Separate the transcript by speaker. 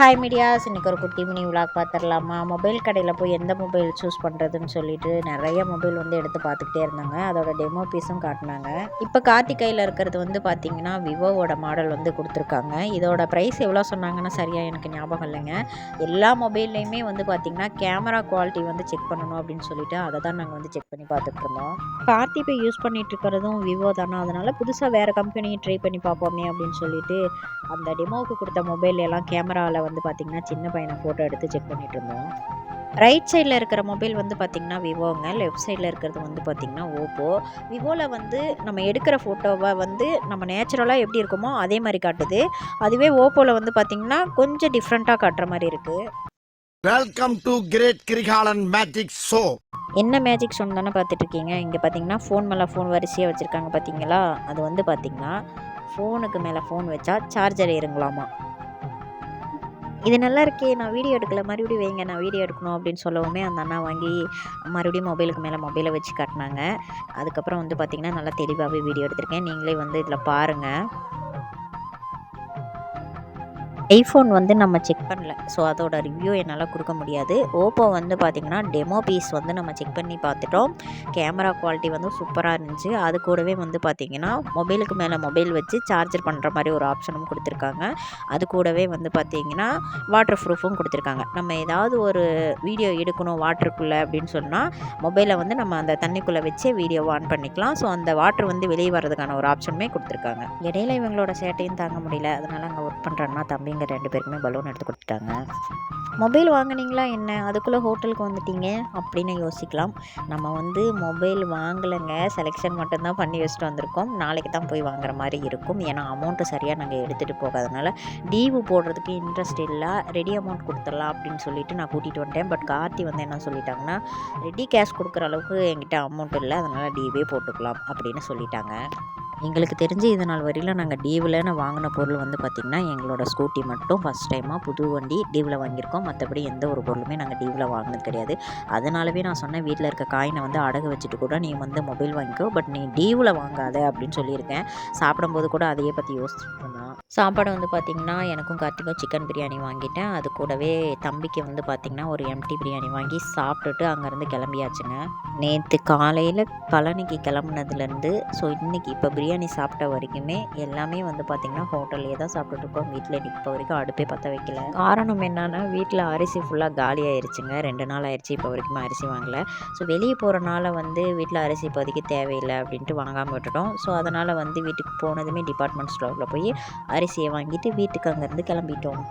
Speaker 1: Hi medias இன்றைக்கி ஒரு குட்டி மினி விளாக் பார்த்துடலாமா மொபைல் கடையில் போய் எந்த மொபைல் சூஸ் பண்ணுறதுன்னு சொல்லிட்டு நிறைய மொபைல் வந்து எடுத்து பார்த்துக்கிட்டே இருந்தாங்க. அதோட டெமோ பீஸும் காட்டினாங்க. இப்போ கார்த்தி கையில் இருக்கிறது வந்து பார்த்தீங்கன்னா விவோவோட மாடல் வந்து கொடுத்துருக்காங்க. இதோட ப்ரைஸ் எவ்வளோ சொன்னாங்கன்னு சரியாக எனக்கு ஞாபகம் இல்லைங்க. எல்லா மொபைல்லையுமே வந்து பார்த்திங்கன்னா கேமரா குவாலிட்டி வந்து செக் பண்ணணும் அப்படின்னு சொல்லிட்டு அதை தான் நாங்கள் வந்து செக் பண்ணி பார்த்துட்டு இருந்தோம். கார்த்தி இப்போ யூஸ் பண்ணிட்டு இருக்கிறதும் விவோ தானே? அதனால் புதுசாக வேறு கம்பெனி ட்ரை பண்ணி பார்ப்போமே அப்படின்னு சொல்லிட்டு அந்த டெமோவுக்கு கொடுத்த மொபைல் எல்லாம் கேமராவில் வந்து பார்த்திங்கன்னா சின்ன பையனை ஃபோட்டோ எடுத்து செக் பண்ணிட்டு இருந்தோம். ரைட் சைடில் இருக்கிற மொபைல் வந்து பார்த்திங்கன்னா விவோங்க. லெஃப்ட் சைடில் இருக்கிறது வந்து பார்த்திங்கன்னா ஓப்போ. விவோவில் வந்து நம்ம எடுக்கிற ஃபோட்டோவை வந்து நம்ம நேச்சுரலாக எப்படி இருக்குமோ அதே மாதிரி காட்டுது. அதுவே ஓப்போவில் வந்து பார்த்திங்கன்னா கொஞ்சம் டிஃப்ரெண்ட்டாக காட்டுற மாதிரி இருக்குது
Speaker 2: welcome to great Kirikalan magic show
Speaker 1: என்ன மேஜிக் ஷோன் தானே பார்த்துட்டு இருக்கீங்க? இங்கே பார்த்தீங்கன்னா ஃபோன் மேலே ஃபோன் வரிசையாக வச்சுருக்காங்க பார்த்தீங்களா அது வந்து பார்த்தீங்கன்னா ஃபோனுக்கு மேலே ஃபோன் வச்சா சார்ஜர் ஏறுங்களாமா? இது நல்லா இருக்கே நான் வீடியோ எடுக்கல மறுபடியும் வைங்க நான் வீடியோ எடுக்கணும் அப்படின்னு சொல்லவுமே அந்த அண்ணா வாங்கி மறுபடியும் மொபைலுக்கு மேலே மொபைலை வச்சு காட்டினாங்க. அதுக்கப்புறம் வந்து பார்த்திங்கன்னா நல்லா தெளிவாகவே வீடியோ எடுத்திருக்கேன். நீங்களே வந்து இதில் பாருங்கள் ஐஃபோன் வந்து நம்ம செக் பண்ணல. ஸோ அதோட ரிவ்யூ என்னால் கொடுக்க முடியாது. ஓப்போ வந்து பார்த்திங்கன்னா டெமோ பீஸ் வந்து நம்ம செக் பண்ணி பார்த்துட்டோம் கேமரா குவாலிட்டி வந்து சூப்பராக இருந்துச்சு. அது கூடவே வந்து பார்த்திங்கன்னா மொபைலுக்கு மேலே மொபைல் வச்சு சார்ஜர் பண்ணுற மாதிரி ஒரு ஆப்ஷனும் கொடுத்துருக்காங்க. அது கூடவே வந்து பார்த்திங்கன்னா வாட்டர் ப்ரூஃபும் கொடுத்துருக்காங்க. நம்ம ஏதாவது ஒரு வீடியோ எடுக்கணும் வாட்டருக்குள்ளே அப்படின்னு சொன்னால் மொபைலை வந்து நம்ம அந்த தண்ணிக்குள்ளே வச்சே வீடியோ ஆன் பண்ணிக்கலாம். ஸோ அந்த வாட்டர் வந்து வெளியே வர்றதுக்கான ஒரு ஆப்ஷனுமே கொடுத்துருக்காங்க. இடையில இவங்களோட சேட்டையும் தாங்க முடியல. அதனால் அங்கே ஒர்க் பண்ணுறேன்னா தம்பிங்க ரெண்டு பேருக்குமே பலூன் எடுத்து கொடுத்துட்டாங்க. மொபைல் வாங்குனீங்களா என்ன? அதுக்குள்ளே ஹோட்டலுக்கு வந்துட்டீங்க? அப்படின்னு யோசிக்கலாம். நம்ம வந்து மொபைல் வாங்கலைங்க. செலெக்ஷன் மட்டும்தான் பண்ணி வச்சுட்டு வந்திருக்கோம். நாளைக்கு தான் போய் வாங்குற மாதிரி இருக்கும். ஏன்னா அமௌண்ட்டு சரியாக நாங்கள் எடுத்துகிட்டு போகாதனால டீவு போடுறதுக்கு இன்ட்ரெஸ்ட் இல்லை. ரெடி அமௌண்ட் கொடுத்துடலாம் அப்படின்னு சொல்லிட்டு நான் கூட்டிகிட்டு வந்துட்டேன். பட் கார்த்தி வந்து என்ன சொல்லிட்டாங்கன்னா ரெடி கேஷ் கொடுக்குற அளவுக்கு என்கிட்ட அமௌண்ட் இல்லை. அதனால் டீவே போட்டுக்கலாம். அப்படின்னு சொல்லிட்டாங்க. எங்களுக்கு தெரிஞ்சு இது நாள் வரையிலும் நாங்கள் டீவில்னு வாங்கின பொருள் வந்து பார்த்திங்கன்னா எங்களோட ஸ்கூட்டி மட்டும் ஃபஸ்ட் டைமாக புது வண்டி டீவில் வாங்கியிருக்கோம். மற்றபடி எந்த ஒரு பொருளுமே நாங்கள் டீவில் வாங்கினது கிடையாது. அதனாலவே நான் சொன்னேன் வீட்டில் இருக்க காயினை வந்து அடகு வச்சுட்டு கூட நீ வந்து மொபைல் வாங்கிக்கோ. பட் நீ டீவில் வாங்காத அப்படின்னு சொல்லியிருக்கேன். சாப்பிடும்போது கூட அதையே பற்றி யோசிச்சுட்டு சாப்பாடு வந்து பார்த்திங்கன்னா எனக்கும் கார்த்திக்கும் சிக்கன் பிரியாணி வாங்கிட்டேன். அது கூடவே தம்பிக்கு வந்து பார்த்திங்கன்னா ஒரு எம்டி பிரியாணி வாங்கி சாப்பிட்டுட்டு அங்கேருந்து கிளம்பியாச்சுங்க. நேற்று காலையில் பழனிக்கு கிளம்புனதுலேருந்து ஸோ இன்றைக்கி இப்போ பிரியாணி சாப்பிட்ட வரைக்குமே எல்லாமே வந்து பார்த்திங்கன்னா ஹோட்டல்லே தான் சாப்பிட்டுட்டு இருக்கோம். வீட்டில் இப்போ வரைக்கும் அடுப்பே பற்ற வைக்கல. காரணம் என்னென்னா வீட்டில் அரிசி ஃபுல்லாக காலி ஆயிடுச்சுங்க ரெண்டு நாள் ஆயிடுச்சு இப்போ வரைக்கும் அரிசி வாங்கலை. ஸோ வெளியே போகிறனால வந்து வீட்டில் அரிசி இப்போதைக்கு தேவையில்லை அப்படின்ட்டு வாங்காமல் விட்டுட்டோம். ஸோ அதனால் வந்து வீட்டுக்கு போனதுமே டிபார்ட்மெண்ட் ஸ்டோரில் போய் அரிசியை வாங்கிட்டு வீட்டுக்கு அங்கேருந்து கிளம்பிட்டோம்.